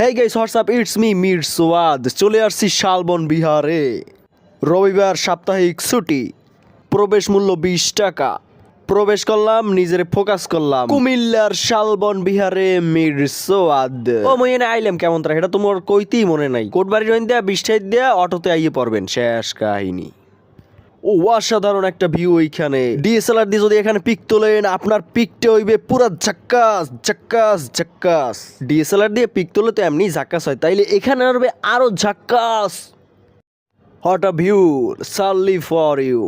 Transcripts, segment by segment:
Hey guys what's up it's me Mir Swad চলে আসছি শালবন বিহারে। রবিবার সাপ্তাহিক ছুটি। প্রবেশ মূল্য বিশ টাকা। প্রবেশ করলাম, নিজের ফোকাস করলাম। কুমিল্লার শালবন বিহারে মির সোয়াদ ও মই এনে আইলাম কেমন তারা? এটা তোমার কইতেই মনে নাই। কোটবাড়ি রইন দেয়া বিষ্টাই দেয়া, অটোতে আইয়ে পড়বেন। শেষ কাহিনী। ও, অসাধারণ একটা ভিউ এইখানে। ডিএসএলআর দিয়ে যদি এখানে পিক তোলেন, আপনার পিকটা হইবে পুরা ঝাক্কাস ঝাক্কাস ঝাক্কাস। ডিএসএলআর দিয়ে পিক তোলে তো এমনি ঝাক্কাস হয়। তাইলে এখানে হবে আরও ঝাক্কাস। Hot a view surely for you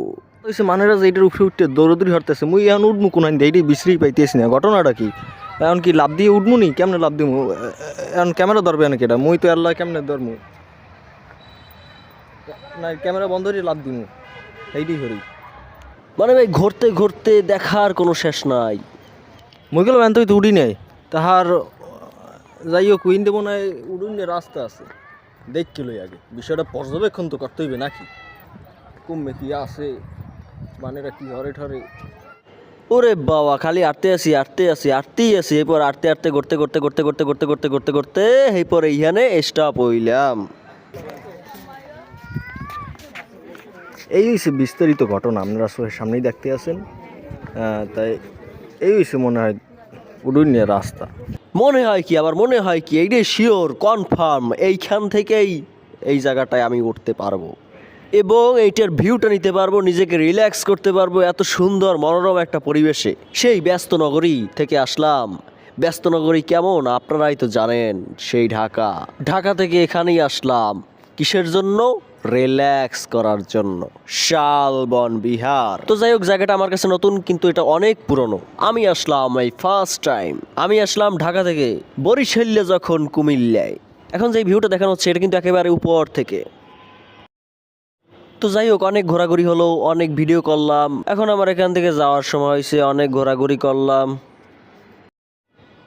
হয়েছে মানেরা যে এটার উপরে উঠতে দৌড়দৌড়ি হরতেছে। মুই এখন উঠমু কোন দিয়ে? এটাই বিশ্রি পাইতেছি না। ঘটনাটা কি? এখন কি লাভ দিয়ে উঠমু নি? কেমনে লাভ দিমু? এখন ক্যামেরা ধরবে নাকি এটা? মুই তো আল্লাহ কেমনে ধরমু? না, ক্যামেরা বন্ধ করে লাভ দিমু। এইটাই করি মানে ভাই ঘুরতে ঘুরতে দেখার কোনো শেষ নাই। মুই গেলাম এন তো উঠি নাই তাহার যাই হোক উইন দেবো না উড়ুন রাস্তা আছে। দেখকে লই আগে। বিষয়টা পর্যবেক্ষণ তো করতে হইবে নাকি? কমবে কি আছে? মানেরা কি হরে ঠরে? ওরে বাবা খালি আটতে আসি আটতে আসি আটতেই আসি এরপর আটতে আটতে করতে করতে করতে করতে করতে করতে করতে করতে এরপর এইখানে স্টপ হইলাম। এই হয়েছে বিস্তারিত ঘটনা, আপনারা চোখের সামনেই দেখতে আছেন। তাই এই হয়েছে মনে হয় উডুনিয়া রাস্তা। মনে হয় কি, আবার মনে হয় কি এইটাই শিওর, কনফার্ম, এইখান থেকেই এই জায়গাটায় আমি উঠতে পারব। এবং এইটার ভিউটা নিতে পারব, নিজেকে রিল্যাক্স করতে পারব এত সুন্দর, মনোরম একটা পরিবেশে। সেই ব্যস্ত নগরী থেকে আসলাম। ব্যস্ত নগরী কেমন, আপনারাই তো জানেন, সেই ঢাকা। ঢাকা থেকে এখানেই আসলাম। কিসের জন্য? রিল্যাক্স করার জন্য। শালবন বিহার। তো যাই হোক, জায়গাটা আমার কাছে নতুন, কিন্তু এটা অনেক পুরনো। আমি আসলাম এই ফার্স্ট টাইম আমি আসলাম ঢাকা থেকে বরিশাল্যে যখন কুমিল্লায়। এখন যে ভিউটা দেখানো হচ্ছে, এটা কিন্তু একেবারে উপর থেকে। তো যাই হোক, অনেক ঘোরাঘুরি হলো, অনেক ভিডিও করলাম। এখন আমার এখান থেকে যাওয়ার সময় হয়েছে, অনেক ঘোরাঘুরি করলাম।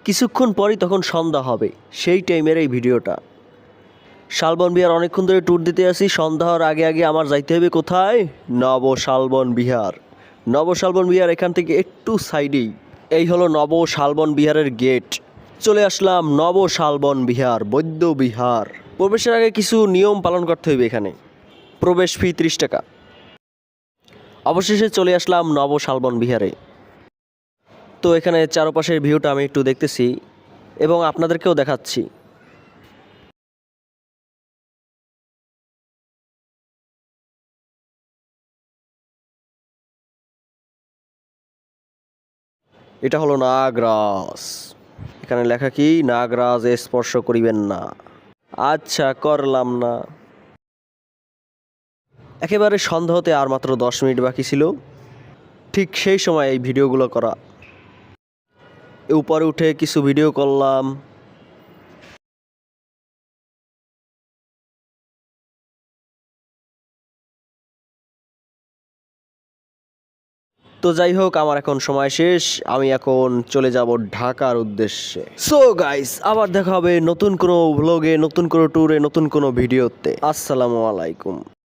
কিছুক্ষণ পরই তখন সন্ধ্যা হবে, সেই টাইমের এই ভিডিওটা শালবন বিহার অনেকক্ষণ ধরে ট্যুর দিতে আসি। সন্ধ্যা হওয়ার আগে আগে আমার যাইতে হবে কোথায়? নব শালবন বিহার। নব শালবন বিহার এখান থেকে একটু সাইডেই। এই হলো নব শালবন বিহারের গেট চলে আসলাম নব শালবন বিহার, বৈদ্য বিহার। প্রবেশের আগে কিছু নিয়ম পালন করতে হইবে এখানে। প্রবেশ ফি ত্রিশ টাকা। অবশেষে চলে আসলাম নব শালবন বিহারে। তো এখানে চারপাশের ভিউটা আমি একটু দেখতেছি এবং আপনাদেরকেও দেখাচ্ছি। এটা হলো নাগরাজ। এখানে লেখা কি? নাগরাজ স্পর্শ করিবেন না। আচ্ছা করলাম না। একেবারে সন্ধ্যা হতে আর মাত্র দশ মিনিট বাকি ছিল। ঠিক সেই সময় এই ভিডিওগুলো করা। উপরে উঠে কিছু ভিডিও করলাম। তো যাই হোক, আমার এখন সময় শেষ। আমি এখন চলে যাব ঢাকার উদ্দেশ্যে। সো গাইস আবার দেখা হবে নতুন কোনো ভ্লগে নতুন কোনো ট্যুরে নতুন কোনো ভিডিওতে আসসালামু আলাইকুম।